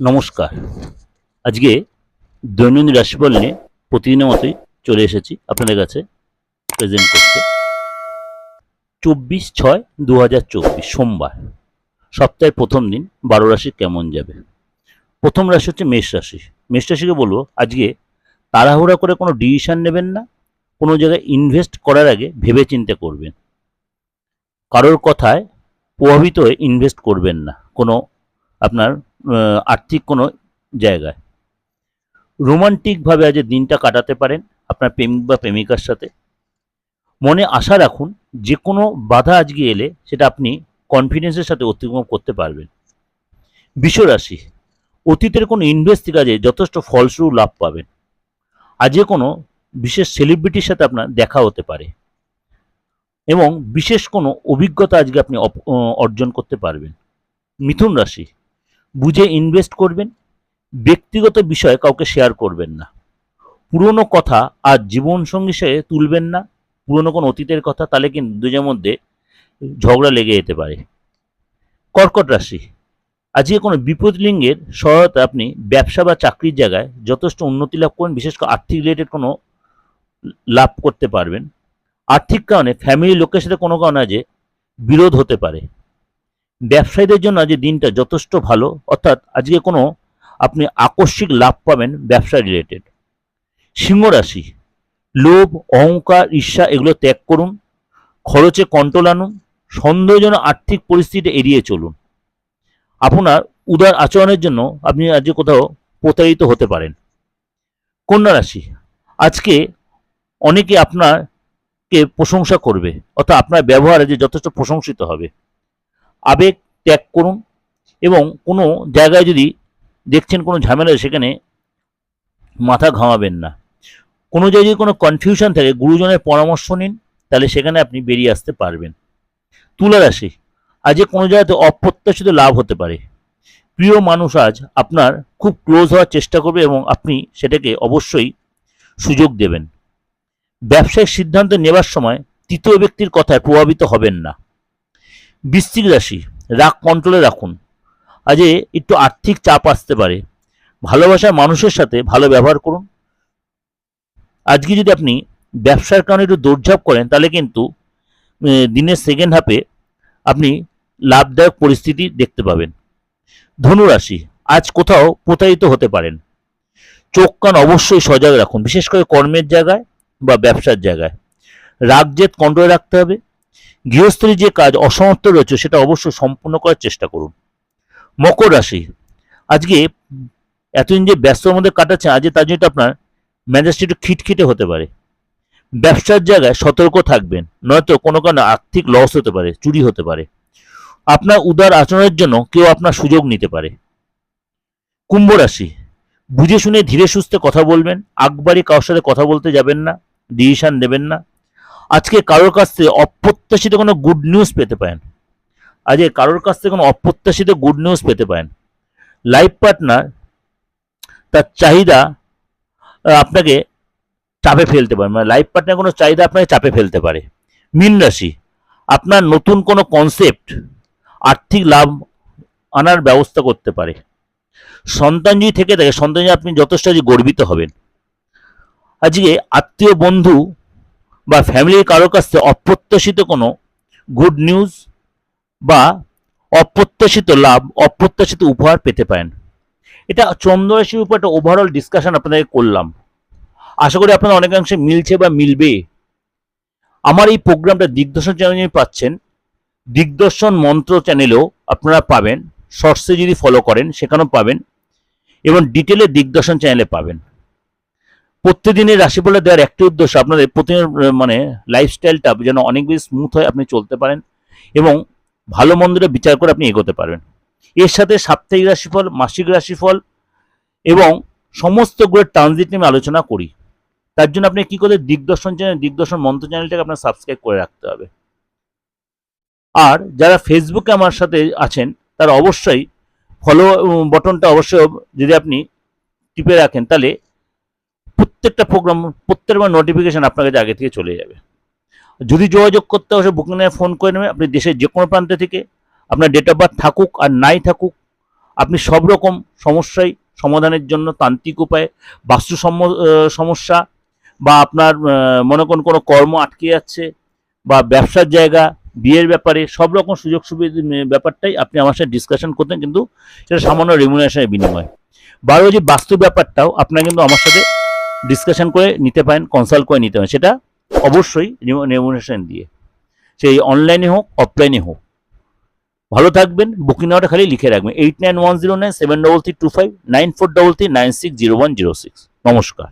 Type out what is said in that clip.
নমস্কার। আজকে দৈনন্দিন রাশিফল নিয়ে প্রতিদিনের মতোই চলে এসেছি আপনাদের কাছে প্রেজেন্ট করতে। চব্বিশ ছয় দু সোমবার। সপ্তাহের প্রথম দিন, বারো রাশি কেমন যাবে? প্রথম রাশি হচ্ছে মেষ রাশি। মেষ রাশিকে বলব, আজকে তাড়াহুড়া করে কোনো ডিসিশন নেবেন না, কোনো জায়গায় ইনভেস্ট করার আগে ভেবে চিন্তে করবেন। কারোর কথায় প্রভাবিত হয়ে ইনভেস্ট করবেন না। কোনো আপনার আর্থিক কোনো জায়গায়। রোমান্টিকভাবে আজ দিনটা কাটাতে পারেন আপনার প্রেমিক বা প্রেমিকার সাথে। মনে আশা রাখুন যে কোনো বাধা আজকে এলে সেটা আপনি কনফিডেন্সের সাথে অতিক্রম করতে পারবেন। বিশ্বরাশি, অতীতের কোনো ইনভেস্ট কাজে যথেষ্ট ফলস্বরূপ লাভ পাবেন। আজকে কোনো বিশেষ সেলিব্রিটির সাথে আপনার দেখা হতে পারে। এবং বিশেষ কোনো অভিজ্ঞতা আজকে আপনি অর্জন করতে পারবেন। মিথুন রাশি বুঝে ইনভেস্ট করবেন, ব্যক্তিগত বিষয়ে কাউকে শেয়ার করবেন না। পুরনো কথা আর জীবনসঙ্গী সে তুলবেন না, পুরনো কোনো অতীতের কথা, তাহলে কিন্তু দুজনের মধ্যে ঝগড়া লেগে যেতে পারে। কর্কট রাশি, আজকে কোনো বিপদ লিঙ্গের সহায়তা আপনি ব্যবসা বা চাকরির জায়গায় যথেষ্ট উন্নতি লাভ করবেন, বিশেষ করে আর্থিক রিলেটেড কোনো লাভ করতে পারবেন। আর্থিক কারণে ফ্যামিলি লোকের সাথে কোনো কারণে যে বিরোধ হতে পারে। ব্যবসায়ীদের জন্য আজকে দিনটা যথেষ্ট ভালো। অর্থাৎ আজকে কোনো আপনি আকস্মিক লাভ পাবেন ব্যবসা রিলেটেড সিংহ রাশি, লোভ, অহংকার, ঈর্ষা এগুলো ত্যাগ করুন, খরচে কন্ট্রোল আনুন, সন্দেহজনক আর্থিক পরিস্থিতি এড়িয়ে চলুন। আপনার উদার আচরণের জন্য আপনি আজকে কোথাও প্রতারিত হতে পারেন। কন্যা রাশি, আজকে অনেকে আপনারকে প্রশংসা করবে, অর্থাৎ আপনার ব্যবহার আজকে যথেষ্ট প্রশংসিত হবে। আবেগ ত্যাগ করুন এবং কোনো জায়গায় যদি দেখছেন কোনো ঝামেলা সেখানে মাথা ঘামাবেন না। কোনো জায়গায় যদি কোনো কনফিউশন থাকে, গুরুজনের পরামর্শ নিন, তাহলে সেখানে আপনি বেরিয়ে আসতে পারবেন। তুলা রাশি আজকে কোনো জায়গাতে অপ্রত্যাশিত লাভ হতে পারে। প্রিয় মানুষ আজ আপনার খুব ক্লোজ হওয়ার চেষ্টা করবে এবং আপনি সেটাকে অবশ্যই সুযোগ দেবেন। ব্যবসায়িক সিদ্ধান্ত নেবার সময় তৃতীয় ব্যক্তির কথায় প্রভাবিত হবেন না। বৃশ্চিক রাশি, রাগ কন্ট্রোলে রাখুন। আজ একটু আর্থিক চাপ আসতে পারে। ভালোবাসার মানুষের সাথে ভালো ব্যবহার করুন। আজকে যদি আপনি ব্যবসার কারণে একটু দৌড়ঝাঁপ করেন, তাহলে কিন্তু দিনের সেকেন্ড হাফে আপনি লাভদায়ক পরিস্থিতি দেখতে পাবেন। ধনুরাশি আজ কোথাও প্রতারিত হতে পারেন। চোখ কান অবশ্যই সজাগ রাখুন, বিশেষ করে কর্মের জায়গায় বা ব্যবসার জায়গায়। রাগ জেদ কন্ট্রোলে রাখতে হবে। গৃহস্থলী যে কাজ অসমর্থ রয়েছে, সেটা অবশ্যই সম্পূর্ণ করার চেষ্টা করুন। মকর রাশি, আজকে এতদিন যে ব্যস্তর মধ্যে কাটাচ্ছেন, আজকে তার জন্য আপনার মেজাজটা একটু খিটখিটে হতে পারে। ব্যবসার জায়গায় সতর্ক থাকবেন, নয়তো কোনো কারণে আর্থিক লস হতে পারে, চুরি হতে পারে। আপনার উদার আচরণের জন্য কেউ আপনার সুযোগ নিতে পারে। কুম্ভ রাশি, বুঝে শুনে ধীরে সুস্থে কথা বলবেন আকবারই কারোর সাথে কথা বলতে যাবেন না ডিসিশন দেবেন না। আজকে কারোর কাছ থেকে অপ্রত্যাশিত কোনো গুড নিউজ পেতে পারেন। আজকে কারোর কাছ থেকে কোনো অপ্রত্যাশিত গুড নিউজ পেতে পারেন। লাইফ পার্টনার তার চাহিদা আপনাকে চাপে ফেলতে পারে। মানে লাইফ পার্টনার কোনো চাহিদা আপনাকে চাপে ফেলতে পারে। মীন রাশি, আপনার নতুন কোনো কনসেপ্ট আর্থিক লাভ আনার ব্যবস্থা করতে পারে। সন্তান যদি থেকে থাকে, সন্তান আপনি যথেষ্ট গর্বিত হবেন। আজকে আত্মীয় বন্ধু বা ফ্যামিলির কারোর কাছ থেকে অপ্রত্যাশিত কোনো গুড নিউজ বা অপ্রত্যাশিত লাভ, অপ্রত্যাশিত উপহার পেতে পারেন। এটা চন্দ্ররাশির উপর একটা ওভারঅল ডিসকাশন আপনাদের করলাম। আশা করি আপনারা অনেকাংশে মিলছে বা মিলবে। আমার এই প্রোগ্রামটা দিগদর্শন চ্যানেলে পাচ্ছেন। দিগদর্শন মন্ত্র চ্যানেলেও আপনারা পাবেন। শর্টসে যদি ফলো করেন, সেখানেও পাবেন এবং ডিটেলে দিগদর্শন চ্যানেলে পাবেন। প্রত্যেকদিনের রাশিফলে দেওয়ার একটি উদ্দেশ্য আপনাদের প্রতিদিন মানে লাইফস্টাইলটা যেন অনেক বেশি স্মুথ হয়, আপনি চলতে পারেন এবং ভালো মন্দটা বিচার করে আপনি এগোতে পারবেন। এর সাথে সাপ্তাহিক রাশিফল, মাসিক রাশিফল এবং সমস্ত গ্রহের ট্রানজিট নিয়ে আমি আলোচনা করি। তার জন্য আপনি কি করে দিগদর্শন চ্যানেল দিগদর্শন মন্ত্র চ্যানেলটাকে আপনার সাবস্ক্রাইব করে রাখতে হবে। আর যারা ফেসবুকে আমার সাথে আছেন, তারা অবশ্যই ফলো বটনটা অবশ্যই যদি আপনি টিপে রাখেন, তাহলে প্রত্যেকটা প্রোগ্রাম প্রত্যেকবার নোটিফিকেশন আপনার কাছে আগে থেকে চলে যাবে। যদি যোগাযোগ করতে হয় বুকিং ফোন করে নেবেন আপনি দেশের যে কোনো প্রান্ত থেকে আপনার ডেট অফ বার্থ থাকুক আর নাই থাকুক, আপনি সব রকম সমস্যাই সমাধানের জন্য তান্ত্রিক উপায়ে, বাস্তু সম- সমস্যা বা আপনার মনে করুন কোনো কর্ম আটকে যাচ্ছে বা ব্যবসার জায়গা, বিয়ের ব্যাপারে সব রকম সুযোগ সুবিধা ব্যাপারটাই আপনি আমার সাথে ডিসকাশন করতেন। কিন্তু সেটা সামান্য রেমুনারেশনের বিনিময়ে। বারো যে বাস্তু ব্যাপারটাও আপনারা কিন্তু আমার সাথে ডিসকাশন করে নিতে পারেন কনসাল্ট করে নিতে পারেন। সেটা অবশ্যই রেমুনেশন দিয়ে। সেই অনলাইনে হোক অফলাইনে হোক। ভালো থাকবেন বুকিং নাম্বারটা খালি লিখে রাখবেন। Eight nine one zero nine seven double three two five nine four double three nine six zero one zero six নমস্কার।